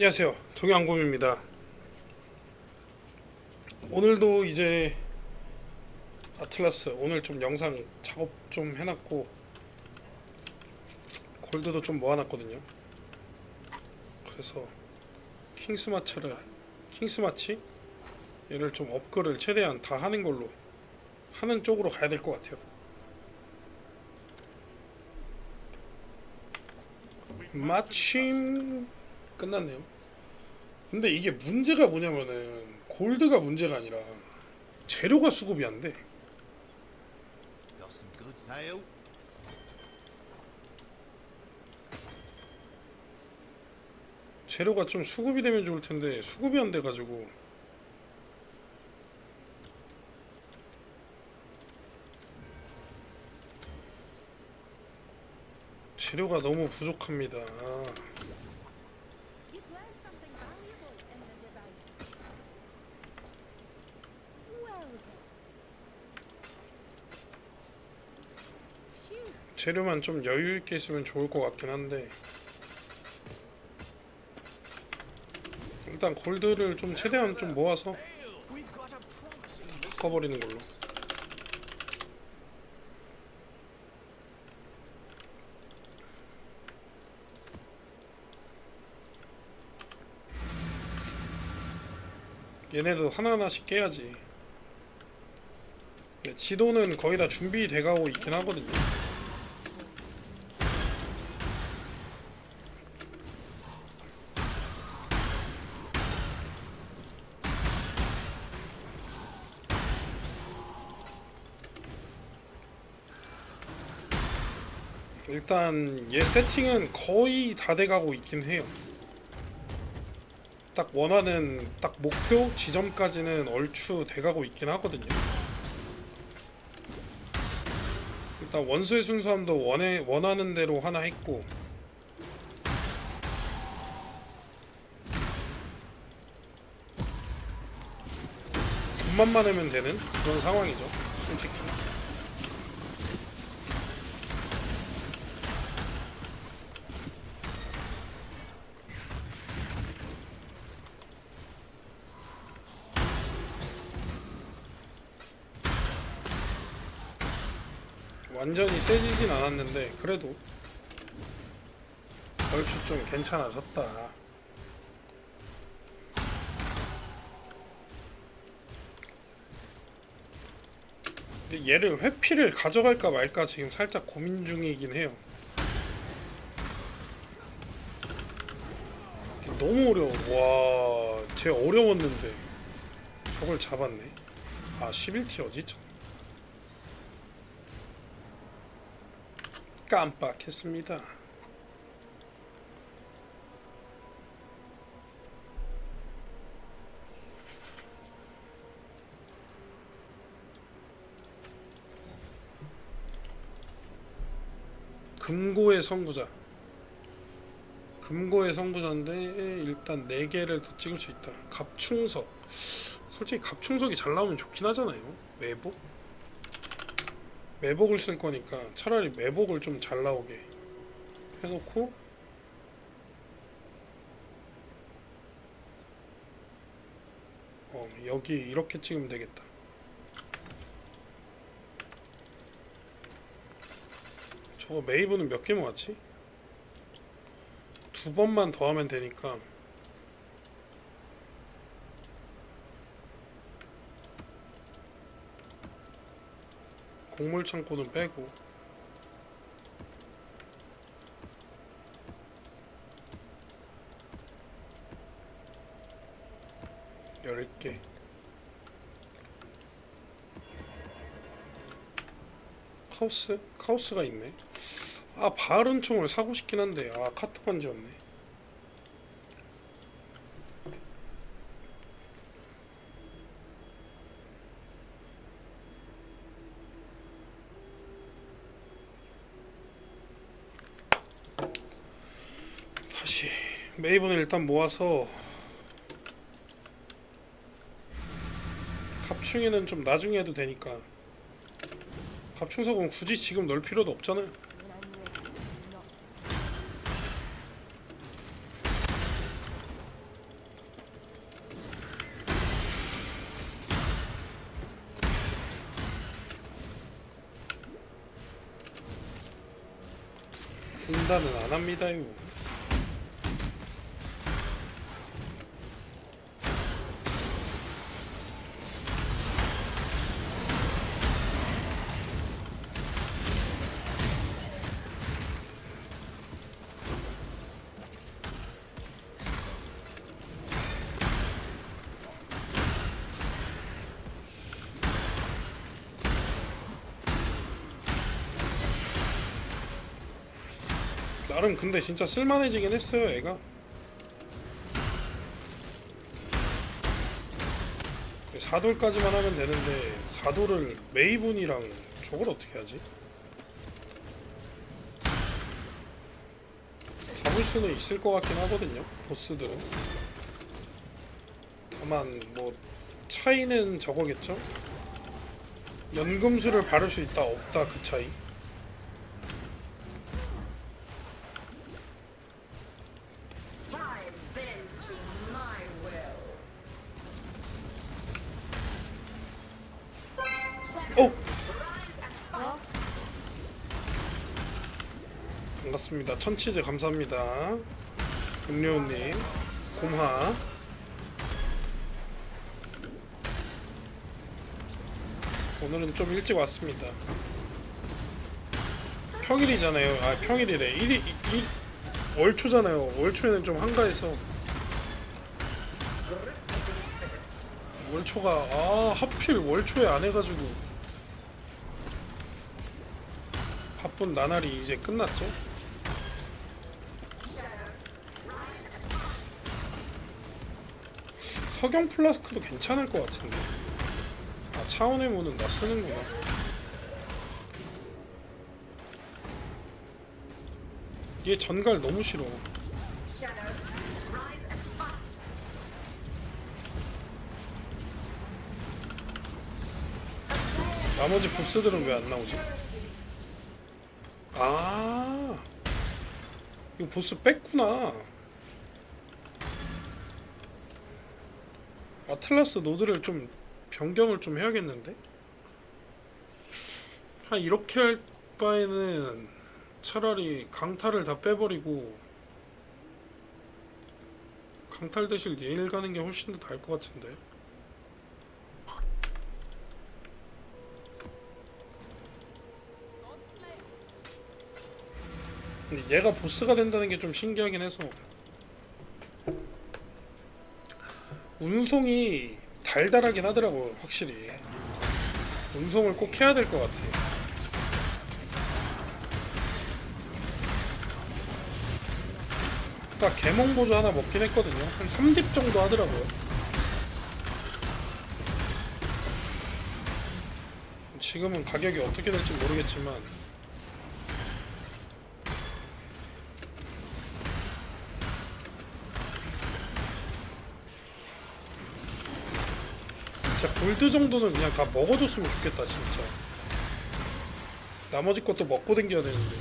안녕하세요. 동양곰입니다. 오늘도 이제 아틀라스 오늘 좀 영상 작업 좀 해놨고 골드도 좀 모아놨거든요. 그래서 킹스마차를 킹스마치 얘를 좀 업글을 최대한 다 하는 걸로 하는 쪽으로 가야 될 것 같아요. 마침 끝났네요. 근데 이게 문제가 뭐냐면은 골드가 문제가 아니라 재료가 수급이 안 돼. 재료가 좀 수급이 되면 좋을 텐데 수급이 안 돼 가지고 재료가 너무 부족합니다. 재료만 좀 여유 있게 있으면 좋을 것 같긴 한데 일단 골드를 좀 최대한 좀 모아서 바꿔버리는 걸로. 얘네도 하나하나씩 깨야지. 근데 지도는 거의 다 준비돼가고 있긴 하거든요. 일단 얘 세팅은 거의 다 돼가고 있긴 해요. 딱 원하는 딱 목표 지점까지는 얼추 돼가고 있긴 하거든요. 일단 원소의 순수함도 원해 원하는 대로 하나 했고 돈만 많으면 되는 그런 상황이죠. 솔직히. 완전히 세지진 않았는데 그래도 얼추 좀 괜찮아졌다. 근데 얘를 회피를 가져갈까 말까 지금 살짝 고민 중이긴 해요. 너무 어려워. 와, 쟤 어려웠는데 저걸 잡았네. 아, 11티 어디 있 깜빡했습니다. 금고의 선구자. 금고의 선구자인데 일단 4개를 더 찍을 수 있다. 갑충석. 솔직히 갑충석이 잘 나오면 좋긴 하잖아요. 매복? 매복을 쓸 거니까 차라리 매복을 좀 잘 나오게 해놓고 어 여기 이렇게 찍으면 되겠다 저거 메이브는 몇 개 모았지? 두 번만 더 하면 되니까 곡물 창고는 빼고 열 개. 카우스? 카우스가 있네. 아 바른 총을 사고 싶긴 한데 아 카톡 한지였네. 다시 메이븐을 일단 모아서 갑충에는 좀 나중에 해도 되니까. 갑충석은 굳이 지금 넣을 필요도 없잖아요 나름 근데 진짜 쓸만해지긴 했어요, 애가. 사돌까지만 하면 되는데 사돌을 메이븐이랑 저걸 어떻게 하지? 잡을 수는 있을 것 같긴 하거든요, 보스들은. 다만 뭐 차이는 저거겠죠? 연금술을 바를 수 있다 없다 그 차이. 반갑습니다. 천치즈 감사합니다. 금료님, 곰하. 오늘은 좀 일찍 왔습니다. 평일이잖아요. 아 평일이래. 일이 일 월초잖아요. 월초에는 좀 한가해서. 월초가 아 하필 월초에 안 해가지고 바쁜 나날이 이제 끝났죠. 석영 플라스크도 괜찮을 것 같은데. 아 차원의 문은 나 쓰는구나. 얘 전갈 너무 싫어. 나머지 보스들은 왜 안 나오지? 아, 이거 보스 뺐구나. 아틀라스 노드를 좀 변경을 좀 해야겠는데? 아, 이렇게 할 바에는 차라리 강탈을 다 빼버리고 강탈 대신 예일 가는 게 훨씬 더 나을 것 같은데. 근데 얘가 보스가 된다는 게 좀 신기하긴 해서 운송이 달달하긴 하더라고요 확실히. 운송을 꼭 해야 될 것 같아. 아까 개몽 보조 하나 먹긴 했거든요. 한 3딥 정도 하더라고요 지금은 가격이 어떻게 될지 모르겠지만 골드 정도는 그냥 다 먹어줬으면 좋겠다 진짜. 나머지 것도 먹고 댕겨야 되는데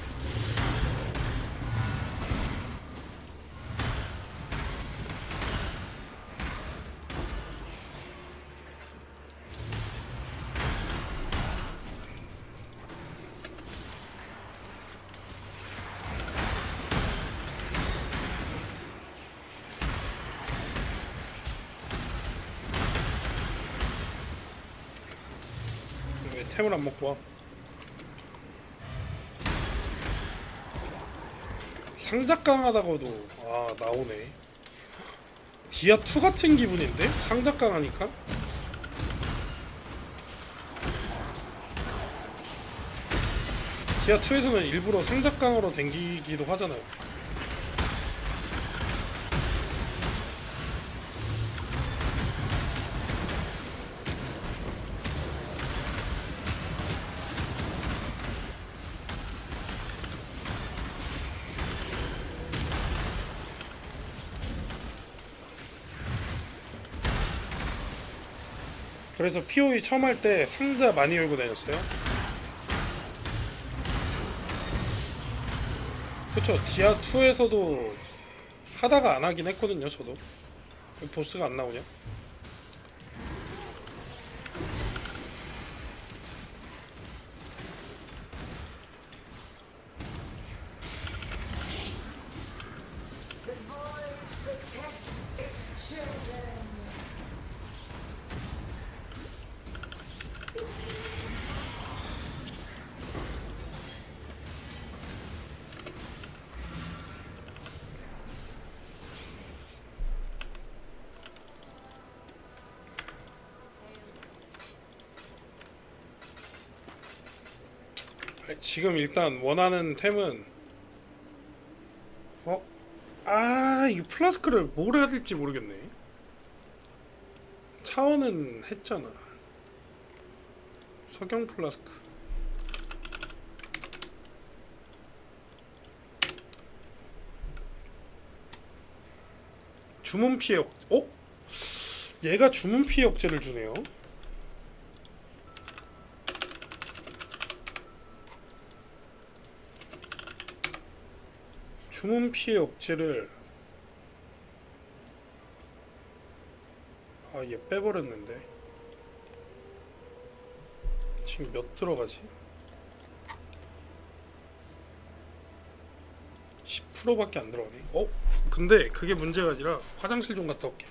템을 안 먹고 와 상작강 하다가도 아 나오네 디아 2 같은 기분인데? 상작강 하니까? 디아 2에서는 일부러 상작강으로 댕기기도 하잖아요 그래서 POE 처음 할 때 상자 많이 열고 다녔어요. 그쵸 디아 2에서도 하다가 안 하긴 했거든요. 저도 왜 보스가 안 나오냐? 지금 일단 원하는 템은 어? 아 이게 플라스크를 뭘 해야 될지 모르겠네 차원은 했잖아 석영 플라스크 주문 피해 억 어? 얘가 주문 피해 억제를 주네요 주문 피해 억제를 아 얘 빼버렸는데 지금 몇 들어가지? 10%밖에 안 들어가네 어? 근데 그게 문제가 아니라 화장실 좀 갔다 올게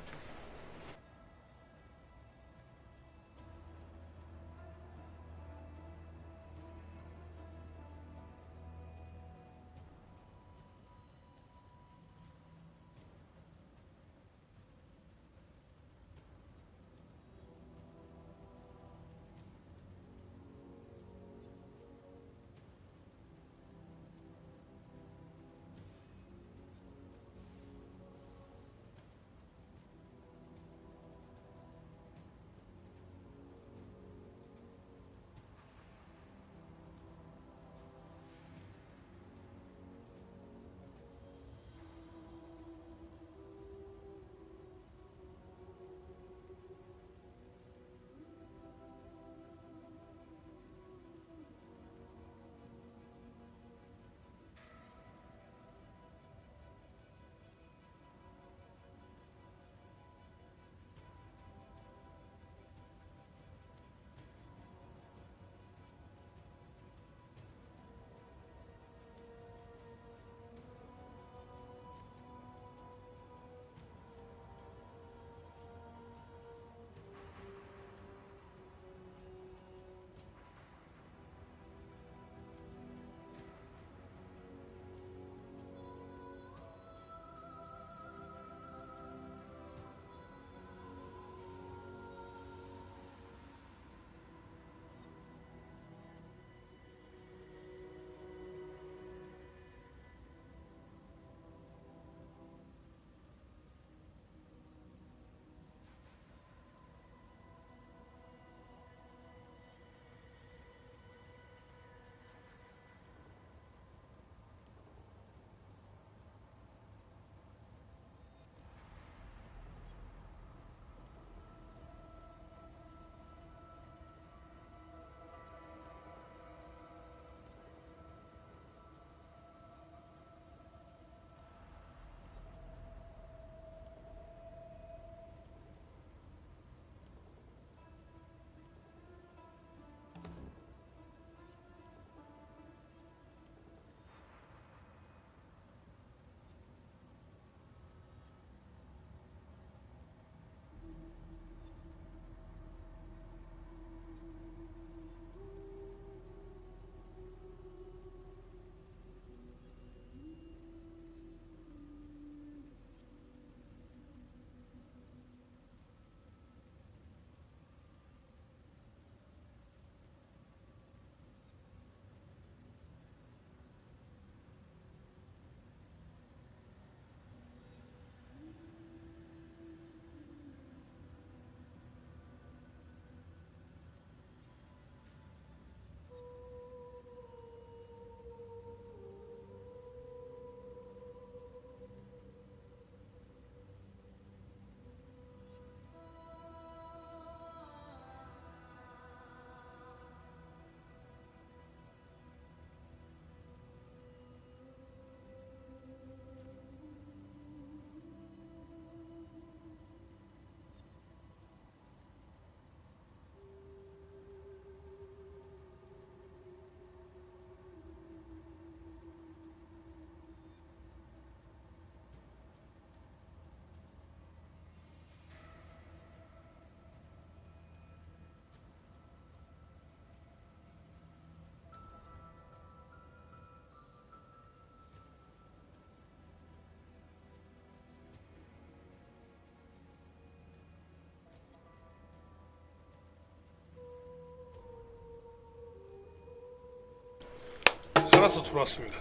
따라서 돌아왔습니다.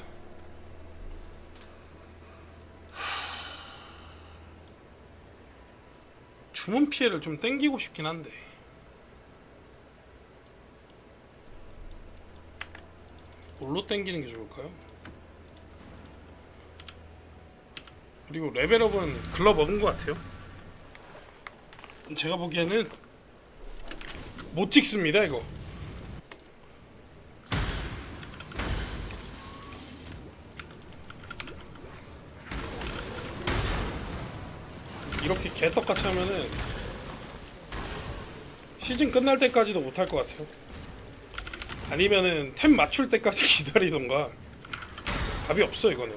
주문 피해를 좀 땡기고 싶긴 한데 뭘로 땡기는 게 좋을까요? 그리고 레벨업은 글러 먹은 것 같아요. 제가 보기에는 못 찍습니다 이거. 이렇게 개떡같이 하면은 시즌 끝날 때까지도 못할 것 같아요. 아니면은 템 맞출 때까지 기다리던가 답이 없어 이거는.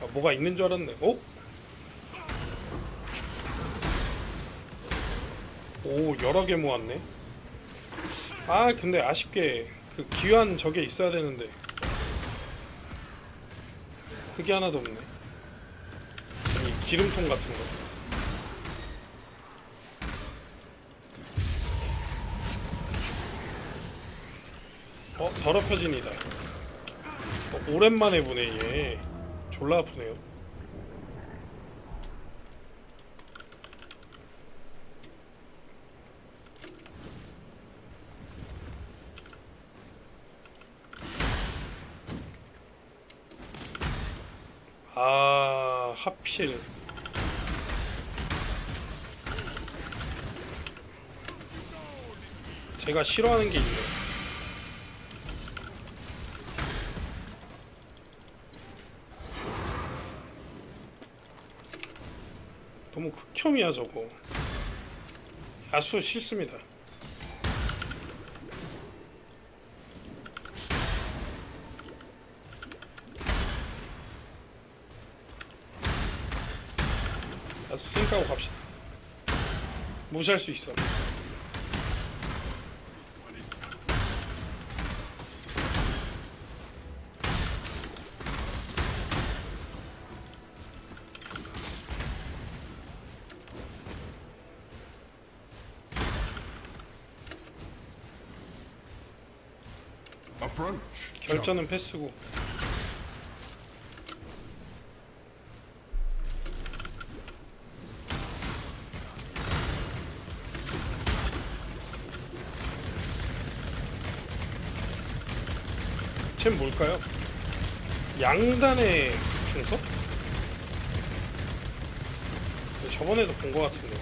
아, 뭐가 있는 줄 알았네. 어? 오 여러 개 모았네. 아 근데 아쉽게 그 귀한 저게 있어야 되는데 그게 하나도 없네. 이 기름통 같은 거. 어 더럽혀진이다. 어, 오랜만에 보네 얘. 졸라 아프네요. 아 하필 제가 싫어하는 게 있네. 너무 극혐이야 저거. 야수 싫습니다. 무시할 수 있어. 결전은 패스고. 쟨 뭘까요? 양단의 중석? 저번에도 본 것 같은데.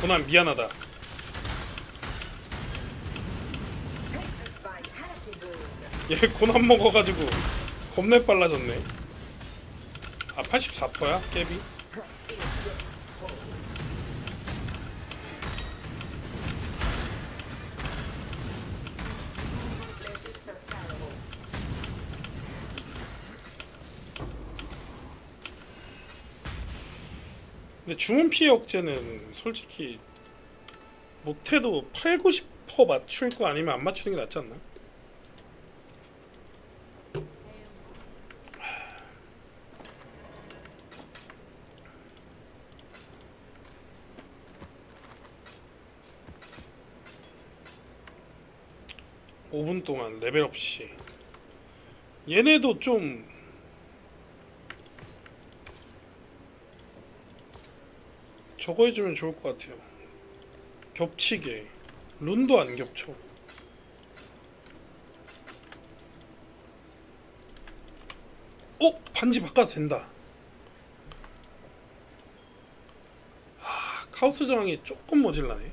고난 미안하다. 얘 고난 먹어가지고 겁내 빨라졌네. 아, 84%야? 깨비? 근데 주문 피해 억제는 솔직히 못해도 8, 90% 맞출 거 아니면 안 맞추는 게 낫지 않나? 오분 동안 레벨 없이 얘네도 좀 저거 해주면 좋을 것 같아요. 겹치게 룬도 안 겹쳐. 어 반지 바꿔도 된다. 아 카우스 저항이 조금 모질라네.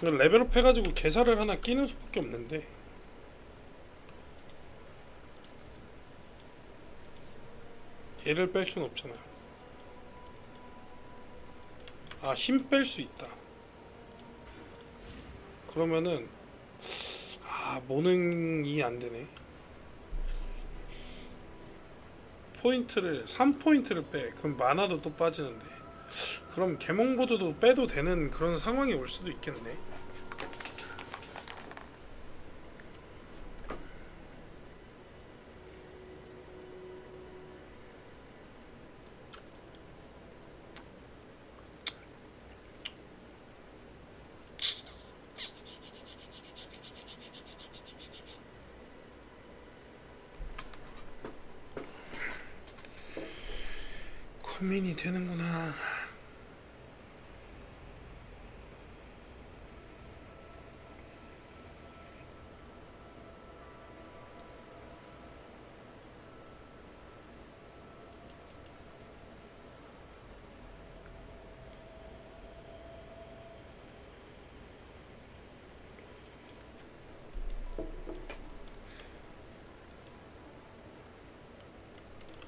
레벨업 해가지고 개사를 하나 끼는 수밖에 없는데. 얘를 뺄 순 없잖아. 아 힘 뺄 수 있다. 그러면은 아 모능이 안되네. 포인트를 3포인트를 빼. 그럼 만화도 또 빠지는데. 그럼 개몽보드도 빼도 되는 그런 상황이 올 수도 있겠네. 고민이 되는구나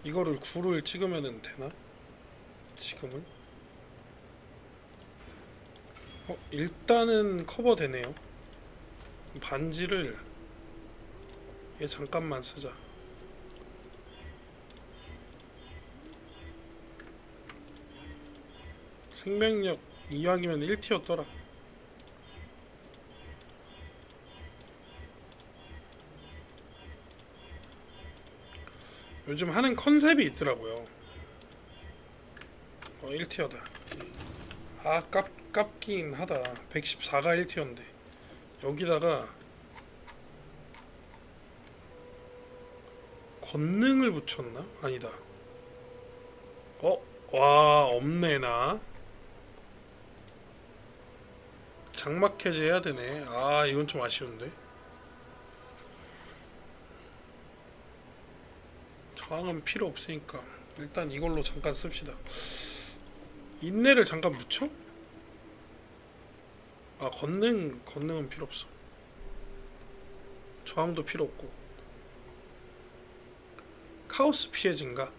이거를 9를 찍으면 되나? 지금은? 어, 일단은 커버되네요. 반지를 얘 잠깐만 쓰자. 생명력 이왕이면 1티어 떠라. 요즘 하는 컨셉이 있더라고요. 어, 1티어다. 아, 깝, 깝긴 하다. 114가 1티어인데. 여기다가 권능을 붙였나? 아니다. 어? 와, 없네, 나. 장막 해제 해야 되네. 아, 이건 좀 아쉬운데. 저항은 필요 없으니까 일단 이걸로 잠깐 씁시다. 인내를 잠깐 묻혀? 아 건능 건능은 필요 없어. 저항도 필요 없고 카오스 피해 증가.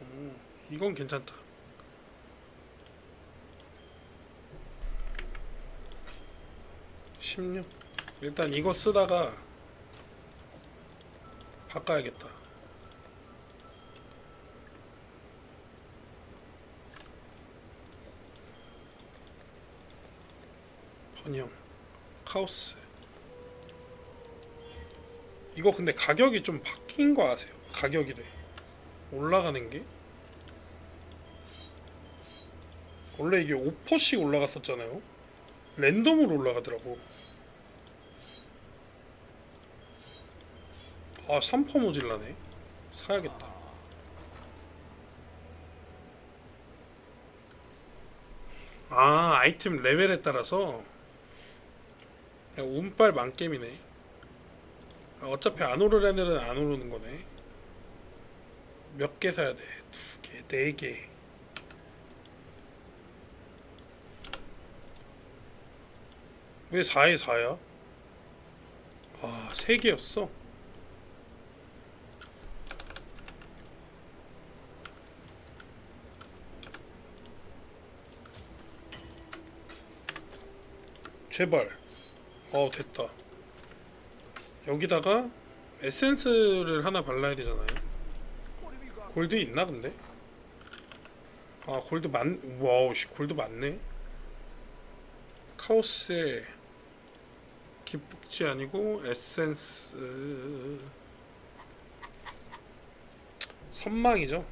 오, 이건 괜찮다. (16) 일단 이거 쓰다가 바꿔야겠다. 번영 카오스. 이거 근데 가격이 좀 바뀐 거 아세요? 가격이래. 올라가는 게? 원래 이게 5%씩 올라갔었잖아요. 랜덤으로 올라가더라고. 아 3% 모질라네. 사야겠다. 아 아이템 레벨에 따라서 그냥 운빨 만겜이네. 어차피 안 오를 애들은 안 오르는 거네. 몇 개 사야 돼? 두 개, 네 개. 왜 4에 4야? 아, 3개였어? 제발. 어 됐다. 여기다가 에센스를 하나 발라야 되잖아요. 골드 있나 근데? 아 골드 많 와우 씨 골드 많네. 카오스의 기폭지 아니고 에센스. 선망이죠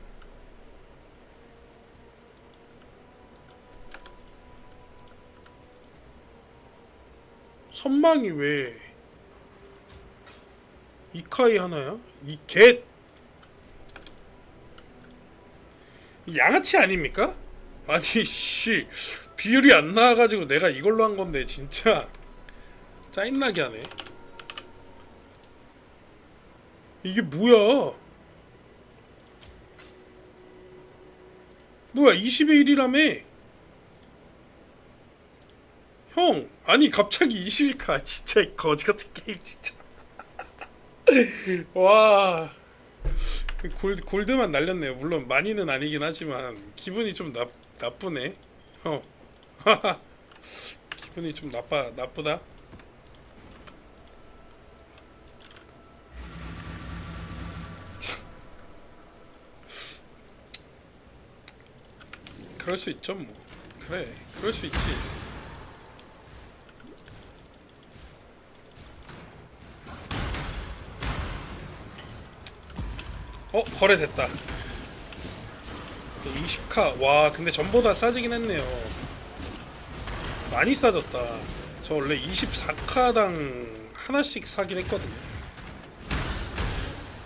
선망이 왜 이카이 하나야? 이개 양아치 아닙니까? 아니 씨. 비율이 안 나와가지고 내가 이걸로 한 건데 진짜. 짜증나게 하네. 이게 뭐야? 뭐야 20의 1이라며 형 아니 갑자기 21카 진짜 거지 같은 게임 진짜. 와. 골드, 골드만 날렸네요. 물론 많이는 아니긴 하지만 기분이 좀 나, 나쁘네. 형. 기분이 좀 나빠 나쁘다. 그럴 수 있죠 뭐. 그래 그럴 수 있지. 어 거래됐다. 20카 와 근데 전보다 싸지긴 했네요. 많이 싸졌다. 저 원래 24카당 하나씩 사긴 했거든요